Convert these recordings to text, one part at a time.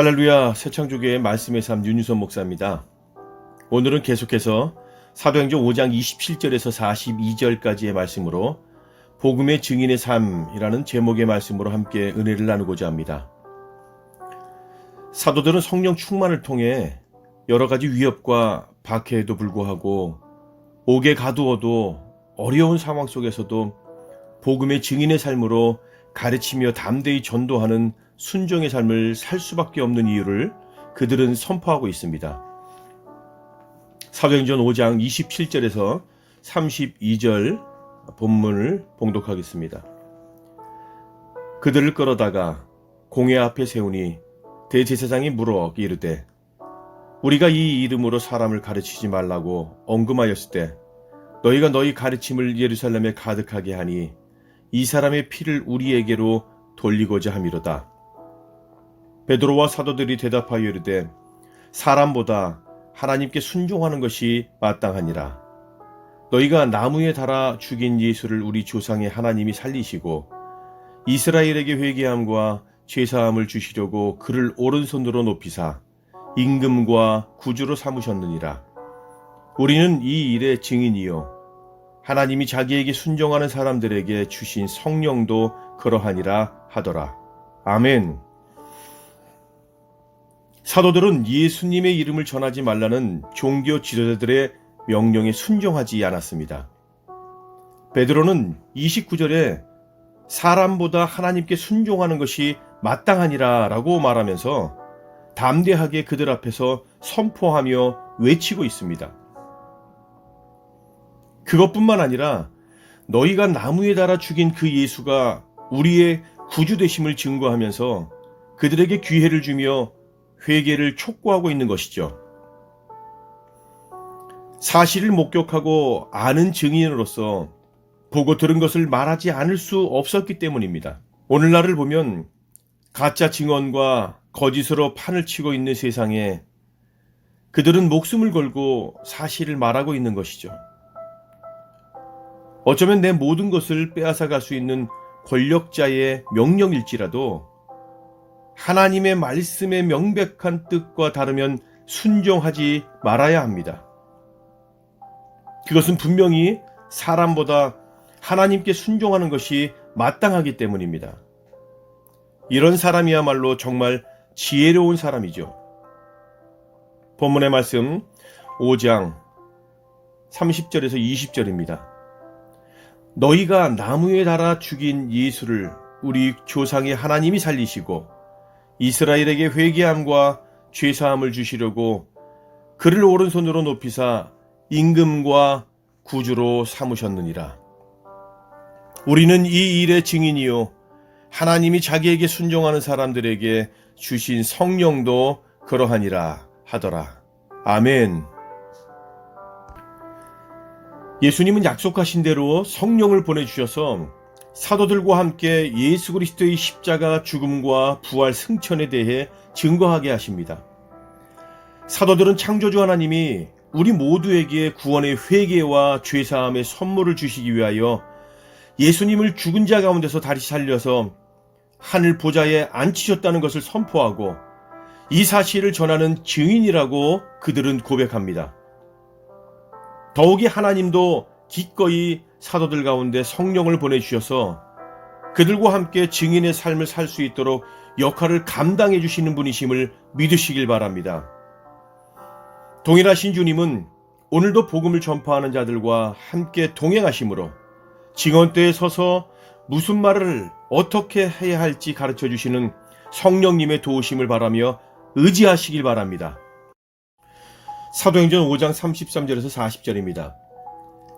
할렐루야 새창조교의 말씀의 삶 윤유선 목사입니다. 오늘은 계속해서 사도행전 5장 27절에서 42절까지의 말씀으로 복음의 증인의 삶이라는 제목의 말씀으로 함께 은혜를 나누고자 합니다. 사도들은 성령 충만을 통해 여러 가지 위협과 박해에도 불구하고 옥에 가두어도 어려운 상황 속에서도 복음의 증인의 삶으로 가르치며 담대히 전도하는 순종의 삶을 살 수밖에 없는 이유를 그들은 선포하고 있습니다. 사도행전 5장 27절에서 32절 본문을 봉독하겠습니다. 그들을 끌어다가 공회 앞에 세우니 대제사장이 물어 이르되 우리가 이 이름으로 사람을 가르치지 말라고 언금하였을 때 너희가 너희 가르침을 예루살렘에 가득하게 하니 이 사람의 피를 우리에게로 돌리고자 함이로다. 베드로와 사도들이 대답하여 이르되 사람보다 하나님께 순종하는 것이 마땅하니라. 너희가 나무에 달아 죽인 예수를 우리 조상의 하나님이 살리시고 이스라엘에게 회개함과 죄사함을 주시려고 그를 오른손으로 높이사 임금과 구주로 삼으셨느니라. 우리는 이 일의 증인이요. 하나님이 자기에게 순종하는 사람들에게 주신 성령도 그러하니라 하더라. 아멘. 사도들은 예수님의 이름을 전하지 말라는 종교 지도자들의 명령에 순종하지 않았습니다. 베드로는 29절에 사람보다 하나님께 순종하는 것이 마땅하니라 라고 말하면서 담대하게 그들 앞에서 선포하며 외치고 있습니다. 그것뿐만 아니라 너희가 나무에 달아 죽인 그 예수가 우리의 구주 되심을 증거하면서 그들에게 기회를 주며 회개를 촉구하고 있는 것이죠. 사실을 목격하고 아는 증인으로서 보고 들은 것을 말하지 않을 수 없었기 때문입니다. 오늘날을 보면 가짜 증언과 거짓으로 판을 치고 있는 세상에 그들은 목숨을 걸고 사실을 말하고 있는 것이죠. 어쩌면 내 모든 것을 빼앗아 갈 수 있는 권력자의 명령일지라도 하나님의 말씀의 명백한 뜻과 다르면 순종하지 말아야 합니다. 그것은 분명히 사람보다 하나님께 순종하는 것이 마땅하기 때문입니다. 이런 사람이야말로 정말 지혜로운 사람이죠. 본문의 말씀 5장 30절에서 20절입니다. 너희가 나무에 달아 죽인 예수를 우리 조상의 하나님이 살리시고 이스라엘에게 회개함과 죄사함을 주시려고 그를 오른손으로 높이사 임금과 구주로 삼으셨느니라. 우리는 이 일의 증인이요. 하나님이 자기에게 순종하는 사람들에게 주신 성령도 그러하니라 하더라. 아멘. 예수님은 약속하신 대로 성령을 보내주셔서 사도들과 함께 예수 그리스도의 십자가 죽음과 부활 승천에 대해 증거하게 하십니다. 사도들은 창조주 하나님이 우리 모두에게 구원의 회개와 죄사함의 선물을 주시기 위하여 예수님을 죽은 자 가운데서 다시 살려서 하늘 보좌에 앉히셨다는 것을 선포하고 이 사실을 전하는 증인이라고 그들은 고백합니다. 더욱이 하나님도 기꺼이 사도들 가운데 성령을 보내주셔서 그들과 함께 증인의 삶을 살 수 있도록 역할을 감당해 주시는 분이심을 믿으시길 바랍니다. 동일하신 주님은 오늘도 복음을 전파하는 자들과 함께 동행하심으로 증언대에 서서 무슨 말을 어떻게 해야 할지 가르쳐 주시는 성령님의 도우심을 바라며 의지하시길 바랍니다. 사도행전 5장 33절에서 40절입니다.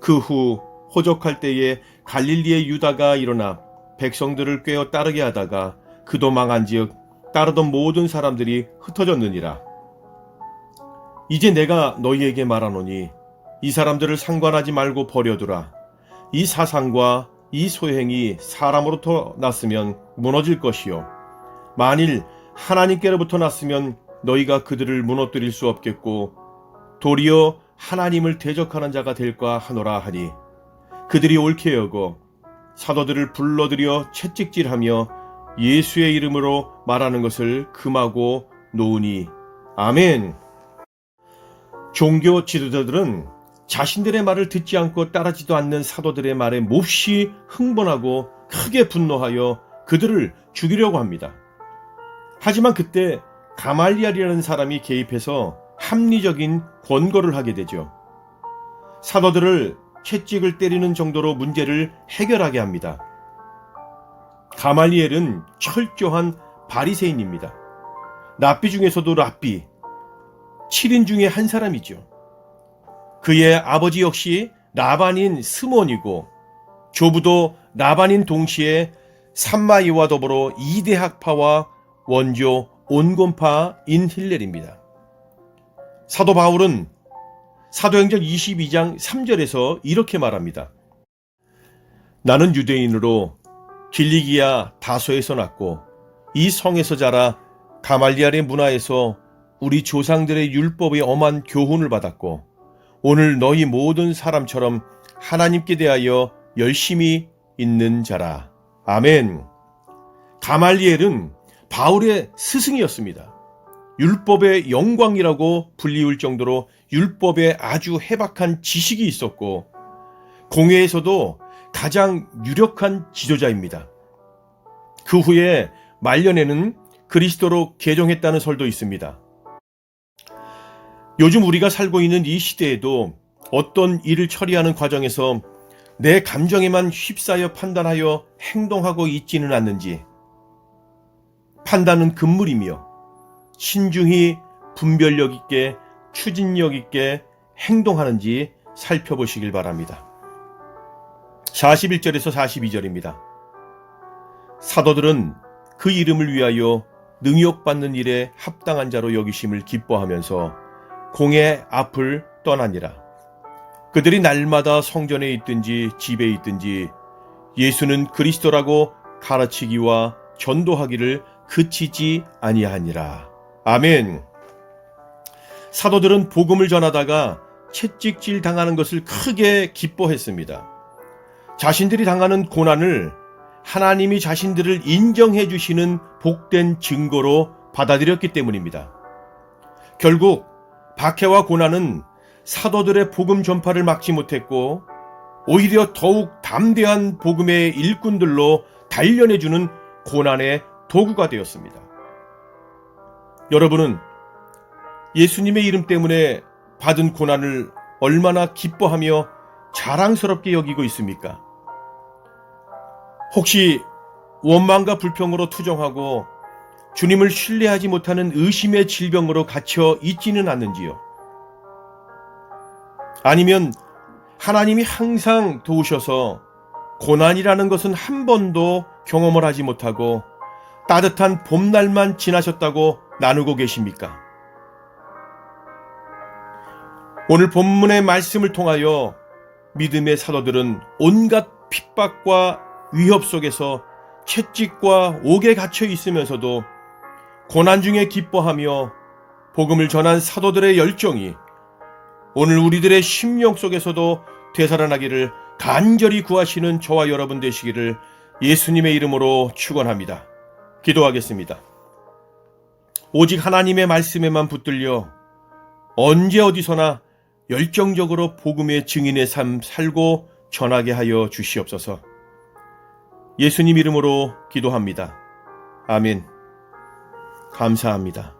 그 후 호적할 때에 갈릴리의 유다가 일어나 백성들을 꿰어 따르게 하다가 그도 망한즉 따르던 모든 사람들이 흩어졌느니라. 이제 내가 너희에게 말하노니 이 사람들을 상관하지 말고 버려두라. 이 사상과 이 소행이 사람으로부터 났으면 무너질 것이요. 만일 하나님께로부터 났으면 너희가 그들을 무너뜨릴 수 없겠고 도리어 하나님을 대적하는 자가 될까 하노라 하니 그들이 옳게 여고 사도들을 불러들여 채찍질하며 예수의 이름으로 말하는 것을 금하고 놓으니 아멘. 종교 지도자들은 자신들의 말을 듣지 않고 따르지도 않는 사도들의 말에 몹시 흥분하고 크게 분노하여 그들을 죽이려고 합니다. 하지만 그때 가말리알이라는 사람이 개입해서 합리적인 권고를 하게 되죠. 사도들을 채찍을 때리는 정도로 문제를 해결하게 합니다. 가말리엘은 철저한 바리새인입니다. 랍비 중에서도 랍비, 7인 중에 한 사람이죠. 그의 아버지 역시 라반인 스몬이고 조부도 라반인 동시에 삼마이와 더불어 이대 학파와 원조 온건파인 힐렐입니다. 사도 바울은 사도행전 22장 3절에서 이렇게 말합니다. 나는 유대인으로 길리기아 다소에서 났고 이 성에서 자라 가말리알의 문화에서 우리 조상들의 율법의 엄한 교훈을 받았고 오늘 너희 모든 사람처럼 하나님께 대하여 열심히 있는 자라. 아멘. 가말리엘은 바울의 스승이었습니다. 율법의 영광이라고 불리울 정도로 율법에 아주 해박한 지식이 있었고 공회에서도 가장 유력한 지도자입니다. 그 후에 말년에는 그리스도로 개종했다는 설도 있습니다. 요즘 우리가 살고 있는 이 시대에도 어떤 일을 처리하는 과정에서 내 감정에만 휩싸여 판단하여 행동하고 있지는 않는지 판단은 금물이며 신중히 분별력 있게 추진력 있게 행동하는지 살펴보시길 바랍니다. 41절에서 42절입니다. 사도들은 그 이름을 위하여 능욕받는 일에 합당한 자로 여기심을 기뻐하면서 공의 앞을 떠나니라. 그들이 날마다 성전에 있든지 집에 있든지 예수는 그리스도라고 가르치기와 전도하기를 그치지 아니하니라. 아멘. 사도들은 복음을 전하다가 채찍질 당하는 것을 크게 기뻐했습니다. 자신들이 당하는 고난을 하나님이 자신들을 인정해 주시는 복된 증거로 받아들였기 때문입니다. 결국 박해와 고난은 사도들의 복음 전파를 막지 못했고 오히려 더욱 담대한 복음의 일꾼들로 단련해주는 고난의 도구가 되었습니다. 여러분은 예수님의 이름 때문에 받은 고난을 얼마나 기뻐하며 자랑스럽게 여기고 있습니까? 혹시 원망과 불평으로 투정하고 주님을 신뢰하지 못하는 의심의 질병으로 갇혀 있지는 않는지요? 아니면 하나님이 항상 도우셔서 고난이라는 것은 한 번도 경험을 하지 못하고 따뜻한 봄날만 지나셨다고 나누고 계십니까? 오늘 본문의 말씀을 통하여 믿음의 사도들은 온갖 핍박과 위협 속에서 채찍과 옥에 갇혀 있으면서도 고난 중에 기뻐하며 복음을 전한 사도들의 열정이 오늘 우리들의 심령 속에서도 되살아나기를 간절히 구하시는 저와 여러분 되시기를 예수님의 이름으로 축원합니다. 기도하겠습니다. 오직 하나님의 말씀에만 붙들려 언제 어디서나 열정적으로 복음의 증인의 삶 살고 전하게 하여 주시옵소서. 예수님 이름으로 기도합니다. 아멘. 감사합니다.